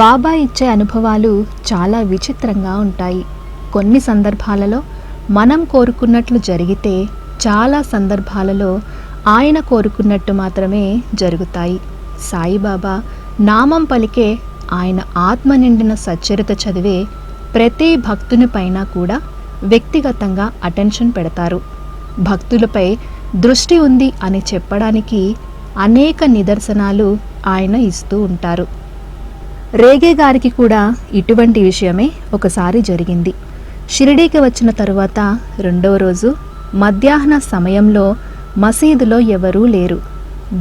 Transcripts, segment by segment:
బాబా ఇచ్చే అనుభవాలు చాలా విచిత్రంగా ఉంటాయి. కొన్ని సందర్భాలలో మనం కోరుకున్నట్లు జరిగితే చాలా సందర్భాలలో ఆయన కోరుకున్నట్టు మాత్రమే జరుగుతాయి. సాయిబాబా నామం పలికే ఆయన ఆత్మ నిండిన సచ్చరిత చదివే ప్రతి భక్తుని పైన కూడా వ్యక్తిగతంగా అటెన్షన్ పెడతారు. భక్తులపై దృష్టి ఉంది అని చెప్పడానికి అనేక నిదర్శనాలు ఆయన ఇస్తూ ఉంటారు. రేగే గారికి కూడా ఇటువంటి విషయమే ఒకసారి జరిగింది. షిరిడీకి వచ్చిన తరువాత రెండో రోజు మధ్యాహ్న సమయంలో మసీదులో ఎవరూ లేరు.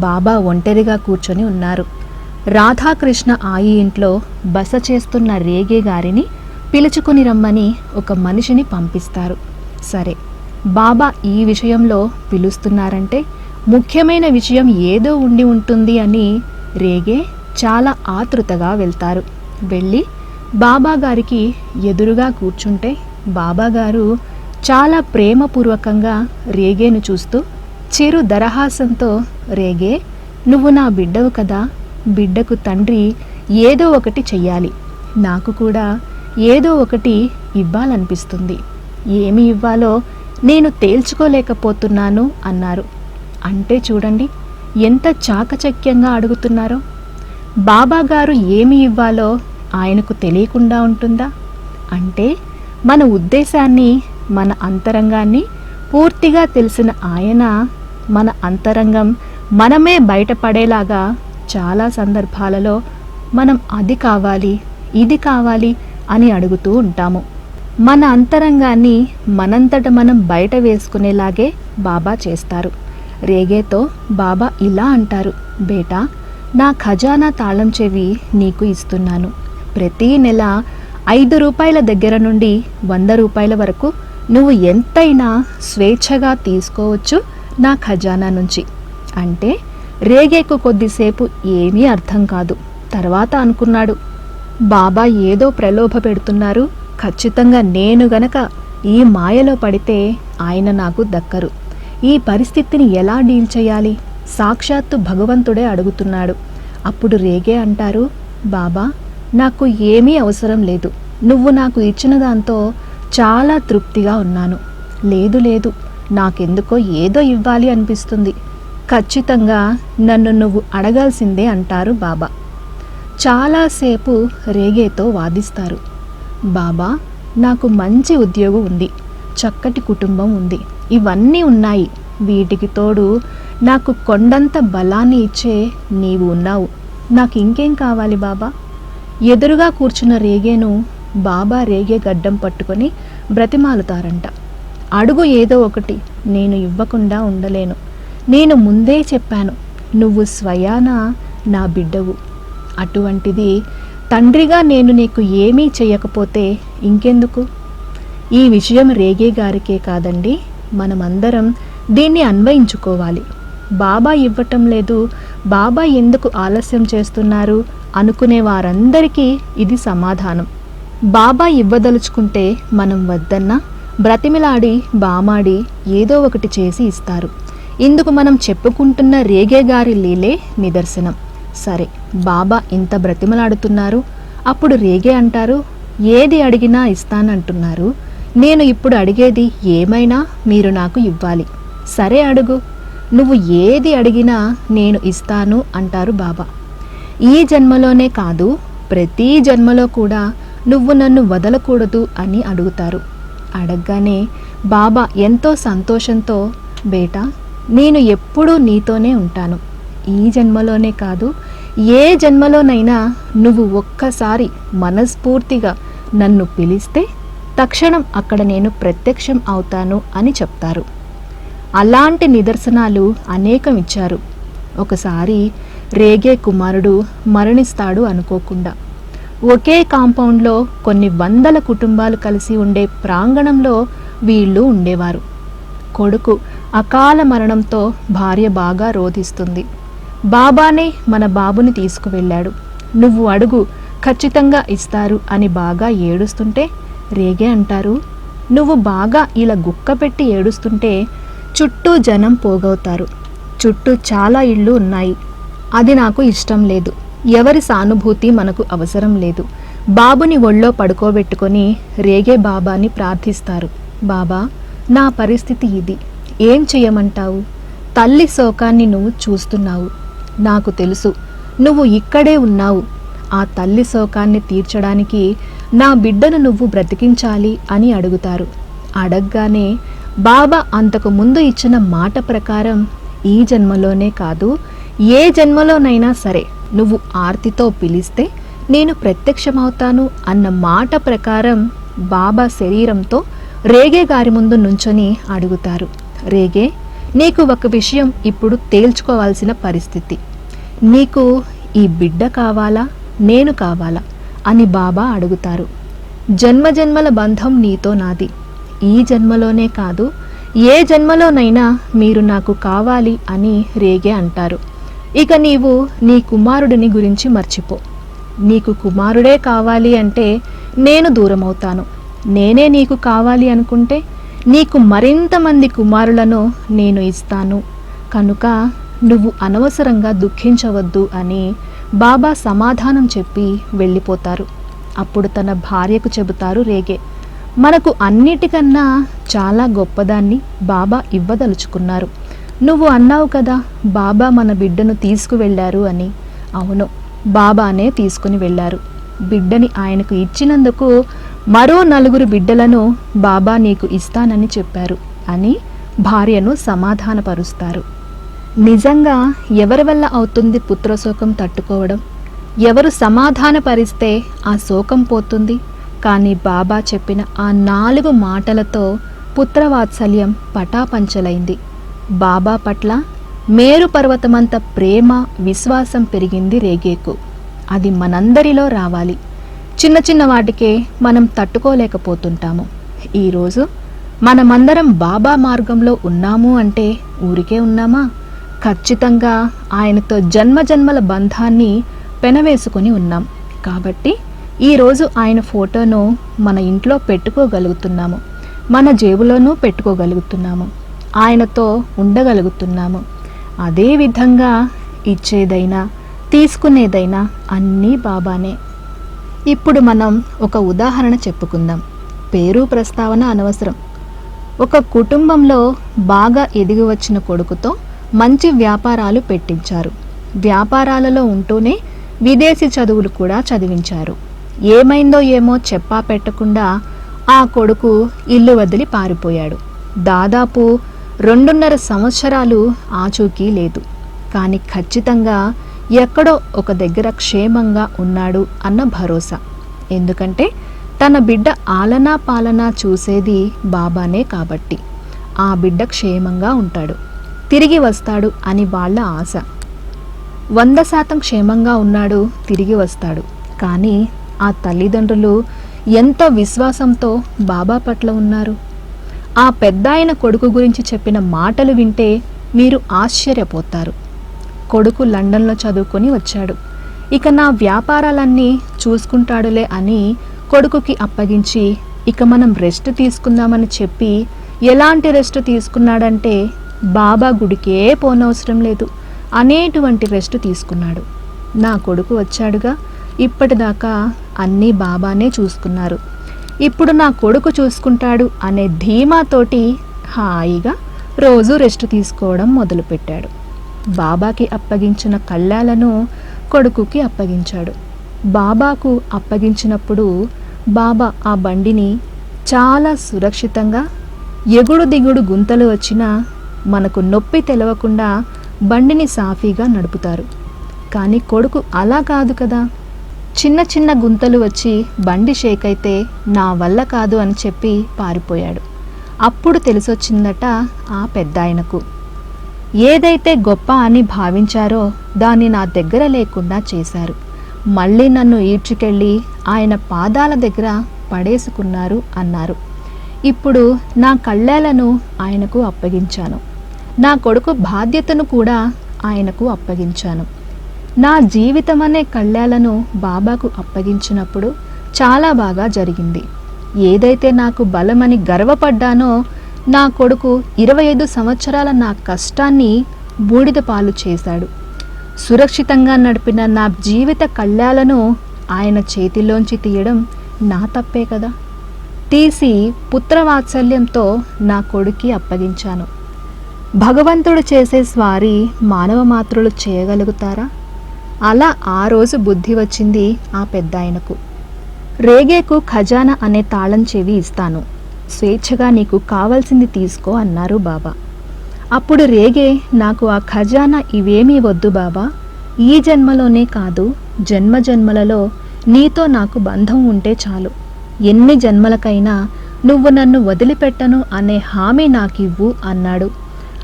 బాబా ఒంటరిగా కూర్చొని ఉన్నారు. రాధాకృష్ణ ఆయి ఇంట్లో బస చేస్తున్న రేగే గారిని పిలుచుకుని రమ్మని ఒక మనిషిని పంపిస్తారు. సరే బాబా ఈ విషయంలో పిలుస్తున్నారంటే ముఖ్యమైన విషయం ఏదో ఉండి ఉంటుంది అని రేగే చాలా ఆతృతగా వెళ్తారు. వెళ్ళి బాబాగారికి ఎదురుగా కూర్చుంటే బాబాగారు చాలా ప్రేమపూర్వకంగా రేగేను చూస్తూ చిరు దరహాసంతో రేగే నువ్వు నా బిడ్డవు కదా బిడ్డకు తండ్రి ఏదో ఒకటి చెయ్యాలి. నాకు కూడా ఏదో ఒకటి ఇవ్వాలనిపిస్తుంది. ఏమి ఇవ్వాలో నేను తేల్చుకోలేకపోతున్నాను అన్నారు. అంటే చూడండి ఎంత చాకచక్యంగా అడుగుతున్నారో బాబా గారు ఏమి ఇవ్వాలో ఆయనకు తెలియకుండా ఉంటుందా? అంటే మన ఉద్దేశాన్ని మన అంతరంగాన్ని పూర్తిగా తెలిసిన ఆయన మన అంతరంగం మనమే బయటపడేలాగా చాలా సందర్భాలలో మనం అది కావాలి ఇది కావాలి అని అడుగుతూ ఉంటాము. మన అంతరంగాన్ని మనంతట మనం బయట వేసుకునేలాగే బాబా చేస్తారు. రేగేతో బాబా ఇలా అంటారు బేటా నా ఖజానా తాళం చెవి నీకు ఇస్తున్నాను. ప్రతీ నెల ఐదు రూపాయల దగ్గర నుండి వంద రూపాయల వరకు నువ్వు ఎంతైనా స్వేచ్ఛగా తీసుకోవచ్చు నా ఖజానా నుంచి. అంటే రేగేకు కొద్దిసేపు ఏమీ అర్థం కాదు. తర్వాత అనుకున్నాడు. బాబా ఏదో ప్రలోభ పెడుతున్నారు. ఖచ్చితంగా నేను గనక ఈ మాయలో పడితే ఆయన నాకు దక్కరు. ఈ పరిస్థితిని ఎలా డీల్ చేయాలి? సాక్షాత్తు భగవంతుడే అడుగుతున్నాడు. అప్పుడు రేగే అంటారు బాబా నాకు ఏమీ అవసరం లేదు. నువ్వు నాకు ఇచ్చిన దాంతో చాలా తృప్తిగా ఉన్నాను. లేదు లేదు నాకెందుకో ఏదో ఇవ్వాలి అనిపిస్తుంది. ఖచ్చితంగా నన్ను నువ్వు అడగాల్సిందే అంటారు బాబా. చాలాసేపు రేగేతో వాదిస్తారు. బాబా నాకు మంచి ఉద్యోగం ఉంది. చక్కటి కుటుంబం ఉంది. ఇవన్నీ ఉన్నాయి. వీటికి తోడు నాకు కొండంత బలాన్ని ఇచ్చే నీవు ఉన్నావు. నాకు ఇంకేం కావాలి బాబా? ఎదురుగా కూర్చున్న రేగేను బాబా రేగే గడ్డం పట్టుకొని బ్రతిమాలుతారంట. అడుగు ఏదో ఒకటి నేను ఇవ్వకుండా ఉండలేను. నేను ముందే చెప్పాను నువ్వు స్వయాన నా బిడ్డవు. అటువంటిది తండ్రిగా నేను నీకు ఏమీ చేయకపోతే ఇంకెందుకు? ఈ విషయం రేగే గారికే కాదండి మనమందరం దీన్ని అన్వయించుకోవాలి. బాబా ఇవ్వటం లేదు. బాబా ఎందుకు ఆలస్యం చేస్తున్నారు? అనుకునే వారందరికీ ఇది సమాధానం. బాబా ఇవ్వదలుచుకుంటే మనం వద్దన్నా? బ్రతిమిలాడి బామాడి ఏదో ఒకటి చేసి ఇస్తారు. ఇందుకు మనం చెప్పుకుంటున్న రేగే గారి లీలే నిదర్శనం. సరే బాబా ఇంత బ్రతిమలాడుతున్నారు? అప్పుడు రేగే అంటారు ఏది అడిగినా ఇస్తానంటున్నారు. నేను ఇప్పుడు అడిగేది ఏమైనా మీరు నాకు ఇవ్వాలి. సరే అడుగు. నువ్వు ఏది అడిగినా నేను ఇస్తాను అంటారు బాబా. ఈ జన్మలోనే కాదు ప్రతి జన్మలో కూడా నువ్వు నన్ను వదలకూడదు అని అడుగుతారు. అడగగానే బాబా ఎంతో సంతోషంతో బేటా నేను ఎప్పుడూ నీతోనే ఉంటాను. ఈ జన్మలోనే కాదు ఏ జన్మలోనైనా నువ్వు ఒక్కసారి మనస్ఫూర్తిగా నన్ను పిలిస్తే తక్షణం అక్కడ నేను ప్రత్యక్షం అవుతాను అని చెప్తారు. అలాంటి నిదర్శనాలు అనేకం ఇచ్చారు ఒకసారి రేగే కుమారుడు మరణిస్తాడు అనుకోకుండా. ఒకే కాంపౌండ్లో కొన్ని వందల కుటుంబాలు కలిసి ఉండే ప్రాంగణంలో వీళ్ళు ఉండేవారు. కొడుకు అకాల మరణంతో భార్య బాగా రోధిస్తుంది. బాబానే మన బాబుని తీసుకువెళ్ళాడు. నువ్వు అడుగు ఖచ్చితంగా ఇస్తారు అని బాగా ఏడుస్తుంటే రేగే అంటారు నువ్వు బాగా ఇలా గుక్క పెట్టి ఏడుస్తుంటే చుట్టూ జనం పోగవుతారు. చుట్టూ చాలా ఇళ్ళు ఉన్నాయి. అది నాకు ఇష్టం లేదు. ఎవరి సానుభూతి మనకు అవసరం లేదు. బాబుని ఒళ్ళో పడుకోబెట్టుకొని రేగే బాబాని ప్రార్థిస్తారు. బాబా నా పరిస్థితి ఇది. ఏం చేయమంటావు తల్లి శోకాన్ని నువ్వు చూస్తున్నావు. నాకు తెలుసు. నువ్వు ఇక్కడే ఉన్నావు. ఆ తల్లి శోకాన్ని తీర్చడానికి నా బిడ్డను నువ్వు బ్రతికించాలి అని అడుగుతారు. అడగగానే బాబా అంతకు ముందు ఇచ్చిన మాట ప్రకారం ఈ జన్మలోనే కాదు ఏ జన్మలోనైనా సరే నువ్వు ఆర్తితో పిలిస్తే నేను ప్రత్యక్షమవుతాను అన్న మాట ప్రకారం బాబా శరీరంతో రేగే గారి ముందు నుంచొని అడుగుతారు. రేగే నీకు ఒక విషయం ఇప్పుడు తేల్చుకోవాల్సిన పరిస్థితి. నీకు ఈ బిడ్డ కావాలా? నేను కావాలా? అని బాబా అడుగుతారు. జన్మజన్మల బంధం నీతో నాది. ఈ జన్మలోనే కాదు ఏ జన్మలోనైనా మీరు నాకు కావాలి అని రేగే అంటారు. ఇక నీవు నీ కుమారుడిని గురించి మర్చిపో. నీకు కుమారుడే కావాలి అంటే నేను దూరమవుతాను. నేనే నీకు కావాలి అనుకుంటే నీకు మరింత మంది కుమారులను నేను ఇస్తాను. కనుక నువ్వు అనవసరంగా దుఃఖించవద్దు అని బాబా సమాధానం చెప్పి వెళ్ళిపోతారు. అప్పుడు తన భార్యకు చెబుతారు రేగే. మనకు అన్నిటికన్నా చాలా గొప్పదాన్ని బాబా ఇవ్వదలుచుకున్నారు. నువ్వు అన్నావు కదా బాబా మన బిడ్డను తీసుకువెళ్ళారు అని. అవును బాబానే తీసుకుని వెళ్ళారు. బిడ్డని ఆయనకు ఇచ్చినందుకు మరో నలుగురు బిడ్డలను బాబా నీకు ఇస్తానని చెప్పారు అని భార్యను సమాధానపరుస్తారు. నిజంగా ఎవరి వల్ల అవుతుంది పుత్రశోకం తట్టుకోవడం? ఎవరు సమాధానపరిస్తే ఆ శోకం పోతుంది? కానీ బాబా చెప్పిన ఆ నాలుగు మాటలతో పుత్రవాత్సల్యం పటాపంచలైంది. బాబా పట్ల మేరు పర్వతమంత ప్రేమ విశ్వాసం పెరిగింది రేగేకు. అది మనందరిలో రావాలి. చిన్న చిన్న వాటికే మనం తట్టుకోలేకపోతుంటాము. ఈరోజు మనమందరం బాబా మార్గంలో ఉన్నాము అంటే ఊరికే ఉన్నామా? ఖచ్చితంగా ఆయనతో జన్మ జన్మల బంధాన్ని పెనవేసుకొని ఉన్నాం. కాబట్టి ఈరోజు ఆయన ఫోటోను మన ఇంట్లో పెట్టుకోగలుగుతున్నాము. మన జేబులోనూ పెట్టుకోగలుగుతున్నాము. ఆయనతో ఉండగలుగుతున్నాము. అదేవిధంగా ఇచ్చేదైనా తీసుకునేదైనా అన్నీ బాబానే. ఇప్పుడు మనం ఒక ఉదాహరణ చెప్పుకుందాం. పేరు ప్రస్తావన అనవసరం. ఒక కుటుంబంలో బాగా ఎదిగి వచ్చిన కొడుకుతో మంచి వ్యాపారాలు పెట్టించారు. వ్యాపారాలలో ఉంటూనే విదేశీ చదువులు కూడా చదివించారు. ఏమైందో ఏమో చెప్పా పెట్టకుండా ఆ కొడుకు ఇల్లు వదిలి పారిపోయాడు. దాదాపు రెండున్నర సంవత్సరాలు ఆచూకీ లేదు. కానీ ఖచ్చితంగా ఎక్కడో ఒక దగ్గర క్షేమంగా ఉన్నాడు అన్న భరోసా. ఎందుకంటే తన బిడ్డ ఆలనా పాలనా చూసేది బాబానే కాబట్టి. ఆ బిడ్డ క్షేమంగా ఉంటాడు. తిరిగి వస్తాడు అని వాళ్ళ ఆశ. వంద శాతం క్షేమంగా ఉన్నాడు తిరిగి వస్తాడు. కానీ ఆ తల్లిదండ్రులు ఎంత విశ్వాసంతో బాబా పట్ల ఉన్నారు? ఆ పెద్దాయన కొడుకు గురించి చెప్పిన మాటలు వింటే మీరు ఆశ్చర్యపోతారు. కొడుకు లండన్లో చదువుకొని వచ్చాడు. ఇక నా వ్యాపారాలన్నీ చూసుకుంటాడులే అని కొడుకుకి అప్పగించి ఇక మనం రెస్ట్ తీసుకుందామని చెప్పి ఎలాంటి రెస్ట్ తీసుకున్నాడంటే బాబా గుడికే పోనవసరం లేదు. అనేటువంటి రెస్ట్ తీసుకున్నాడు. నా కొడుకు వచ్చాడుగా. ఇప్పటిదాకా అన్నీ బాబానే చూసుకున్నారు. ఇప్పుడు నా కొడుకు చూసుకుంటాడు అనే ధీమాతోటి హాయిగా రోజు రెస్ట్ తీసుకోవడం మొదలుపెట్టాడు. బాబాకి అప్పగించిన కళ్ళాలను కొడుకుకి అప్పగించాడు. బాబాకు అప్పగించినప్పుడు బాబా ఆ బండిని చాలా సురక్షితంగా ఎగుడు దిగుడు గుంతలు వచ్చినా మనకు నొప్పి తెలవకుండా బండిని సాఫీగా నడుపుతారు. కానీ కొడుకు అలా కాదు కదా. చిన్న చిన్న గుంతలు వచ్చి బండి షేక్ అయితే నా వల్ల కాదు అని చెప్పి పారిపోయాడు. అప్పుడు తెలిసొచ్చిందట ఆ పెద్దాయనకు. ఏదైతే గొప్ప అని భావించారో దాన్ని నా దగ్గర లేకుండా చేశారు. మళ్ళీ నన్ను ఈడ్చుకెళ్ళి ఆయన పాదాల దగ్గర పడేసుకున్నారు అన్నారు. ఇప్పుడు నా కళ్ళేలను ఆయనకు అప్పగించాను. నా కొడుకు బాధ్యతను కూడా ఆయనకు అప్పగించాను. నా జీవితం అనే కళ్యాలను బాబాకు అప్పగించినప్పుడు చాలా బాగా జరిగింది. ఏదైతే నాకు బలమని గర్వపడ్డానో నా కొడుకు ఇరవై ఐదు సంవత్సరాల నా కష్టాన్ని బూడిద పాలు చేశాడు. సురక్షితంగా నడిపిన నా జీవిత కళ్యాలను ఆయన చేతిలోంచి తీయడం నా తప్పే కదా? తీసి పుత్రవాత్సల్యంతో నా కొడుక్కి అప్పగించాను. భగవంతుడు చేసే స్వారీ మానవ మాత్రులు చేయగలుగుతారా? అలా ఆ రోజు బుద్ధి వచ్చింది ఆ పెద్దాయనకు. రేగేకు ఖజానా అనే తాళం చెవి ఇస్తాను. స్వేచ్ఛగా నీకు కావాల్సింది తీసుకో అన్నారు బాబా. అప్పుడు రేగే నాకు ఆ ఖజానా ఇవేమీ వద్దు బాబా. ఈ జన్మలోనే కాదు జన్మ జన్మలలో నీతో నాకు బంధం ఉంటే చాలు. ఎన్ని జన్మలకైనా నువ్వు నన్ను వదిలిపెట్టను అనే హామీ నాకివ్వు అన్నాడు.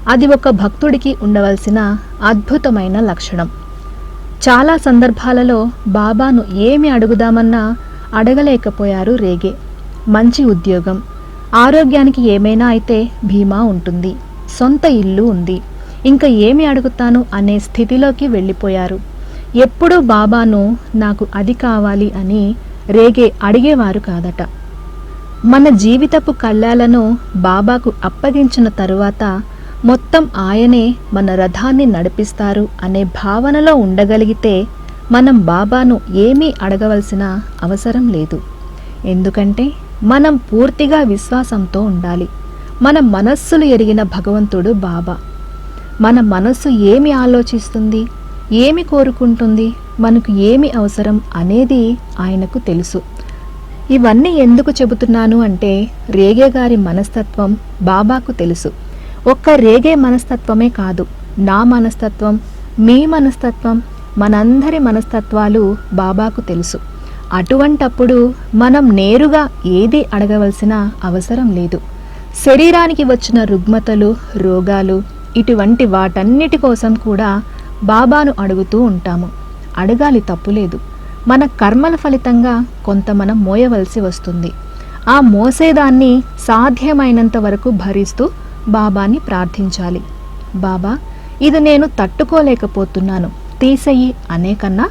అది ఒక భక్తుడికి ఉండవలసిన అద్భుతమైన లక్షణం. చాలా సందర్భాలలో బాబాను ఏమి అడుగుదామన్నా అడగలేకపోయారు రేగే. మంచి ఉద్యోగం. ఆరోగ్యానికి ఏమైనా అయితే భీమా ఉంటుంది. సొంత ఇల్లు ఉంది. ఇంకా ఏమి అడుగుతాను అనే స్థితిలోకి వెళ్ళిపోయారు. ఎప్పుడూ బాబాను నాకు అది కావాలి అని రేగే అడిగేవారు కాదట. మన జీవితపు కళ్ళాలను బాబాకు అప్పగించిన తరువాత మొత్తం ఆయనే మన రథాన్ని నడిపిస్తారు అనే భావనలో ఉండగలిగితే మనం బాబాను ఏమీ అడగవలసిన అవసరం లేదు. ఎందుకంటే మనం పూర్తిగా విశ్వాసంతో ఉండాలి. మన మనస్సులు ఎరిగిన భగవంతుడు బాబా. మన మనస్సు ఏమి ఆలోచిస్తుంది? ఏమి కోరుకుంటుంది? మనకు ఏమి అవసరం అనేది ఆయనకు తెలుసు. ఇవన్నీ ఎందుకు చెబుతున్నాను అంటే రేగే గారి మనస్తత్వం బాబాకు తెలుసు. ఒక్క రేగే మనస్తత్వమే కాదు. నా మనస్తత్వం మీ మనస్తత్వం మనందరి మనస్తత్వాలు బాబాకు తెలుసు. అటువంటప్పుడు మనం నేరుగా ఏది అడగవలసిన అవసరం లేదు. శరీరానికి వచ్చిన రుగ్మతలు రోగాలు ఇటువంటి వాటన్నిటి కోసం కూడా బాబాను అడుగుతూ ఉంటాము. అడగాలి తప్పులేదు మన కర్మల ఫలితంగా కొంత మనం మోయవలసి వస్తుంది. ఆ మోసేదాన్ని సాధ్యమైనంత వరకు భరిస్తూ బాబాని ప్రార్థించాలి. బాబా ఇది నేను తట్టుకోలేకపోతున్నాను. తీసేయి అనేకన్నా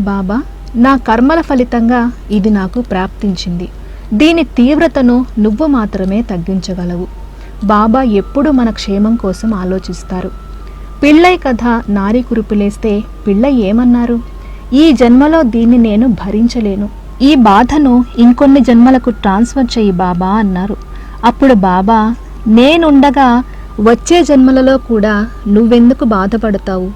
బాబా నా కర్మల ఫలితంగా ఇది నాకు ప్రాప్తించింది. దీని తీవ్రతను నువ్వు మాత్రమే తగ్గించగలవు. బాబా ఎప్పుడు మన క్షేమం కోసం ఆలోచిస్తారు. పిళ్ళై కథ నారి కురుపులేస్తే పిళ్ళై ఏమన్నారు? ఈ జన్మలో దీన్ని నేను భరించలేను. ఈ బాధను ఇంకొన్ని జన్మలకు ట్రాన్స్ఫర్ చెయ్యి బాబా అన్నారు. అప్పుడు బాబా నేనుండగా వచ్చే జన్మలలో కూడా నువ్వెందుకు బాధపడతావు?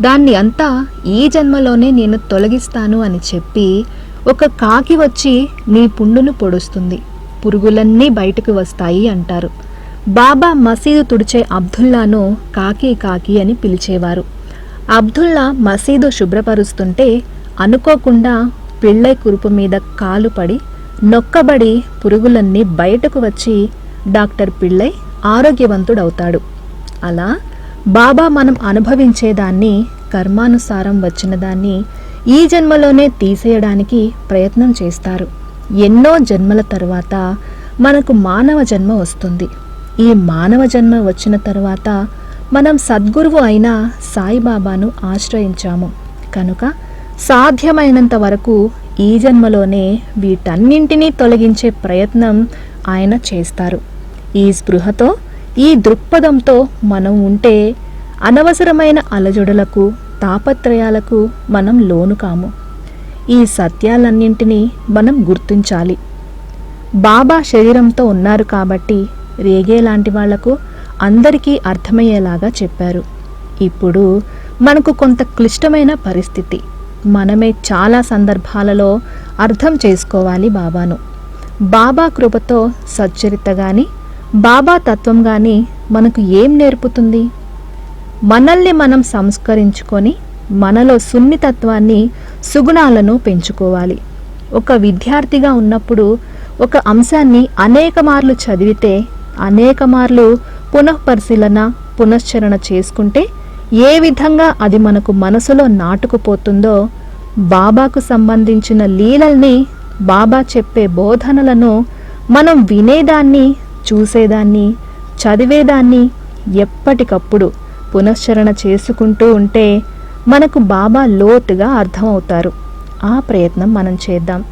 దాన్ని అంతా ఈ జన్మలోనే నేను తొలగిస్తాను అని చెప్పి ఒక కాకి వచ్చి నీ పుండును పొడుస్తుంది. పురుగులన్నీ బయటకు వస్తాయి అంటారు. బాబా మసీదు తుడిచే అబ్దుల్లాను కాకి కాకి అని పిలిచేవారు. అబ్దుల్లా మసీదు శుభ్రపరుస్తుంటే అనుకోకుండా పిళ్ళై కురుపు మీద కాలు పడి నొక్కబడి పురుగులన్నీ బయటకు వచ్చి డాక్టర్ పిళ్ళై ఆరోగ్యవంతుడవుతాడు. అలా బాబా మనం అనుభవించేదాన్ని కర్మానుసారం వచ్చిన దాన్ని ఈ జన్మలోనే తీసేయడానికి ప్రయత్నం చేస్తారు. ఎన్నో జన్మల తర్వాత మనకు మానవ జన్మ వస్తుంది. ఈ మానవ జన్మ వచ్చిన తర్వాత మనం సద్గురువు అయిన సాయిబాబాను ఆశ్రయించాము. కనుక సాధ్యమైనంత వరకు ఈ జన్మలోనే వీటన్నింటినీ తొలగించే ప్రయత్నం ఆయన చేస్తారు. ఈ స్పృహతో ఈ దృక్పథంతో మనం ఉంటే అనవసరమైన అలజడులకు తాపత్రయాలకు మనం లోను కాము. ఈ సత్యాలన్నింటినీ మనం గుర్తించాలి. బాబా శరీరంతో ఉన్నారు కాబట్టి రేగే లాంటి వాళ్ళకు అందరికీ అర్థమయ్యేలాగా చెప్పారు. ఇప్పుడు మనకు కొంత క్లిష్టమైన పరిస్థితి. మనమే చాలా సందర్భాలలో అర్థం చేసుకోవాలి బాబాను. బాబా కృపతో సచ్చరిత గాని బాబా తత్వంగాని మనకు ఏం నేర్పుతుంది? మనల్ని మనం సంస్కరించుకొని మనలో సున్నితత్వాన్ని సుగుణాలను పెంచుకోవాలి. ఒక విద్యార్థిగా ఉన్నప్పుడు ఒక అంశాన్ని అనేక మార్లు చదివితే అనేక మార్లు పునఃపరిశీలన పునశ్చరణ చేసుకుంటే ఏ విధంగా అది మనకు మనసులో నాటుకుపోతుందో బాబాకు సంబంధించిన లీలల్ని బాబా చెప్పే బోధనలను మనం వినేదాన్ని చూసేదాన్ని చదివేదాన్ని ఎప్పటికప్పుడు పునశ్చరణ చేసుకుంటూ ఉంటే మనకు బాబా లోతుగా అర్థమవుతారు. ఆ ప్రయత్నం మనం చేద్దాం.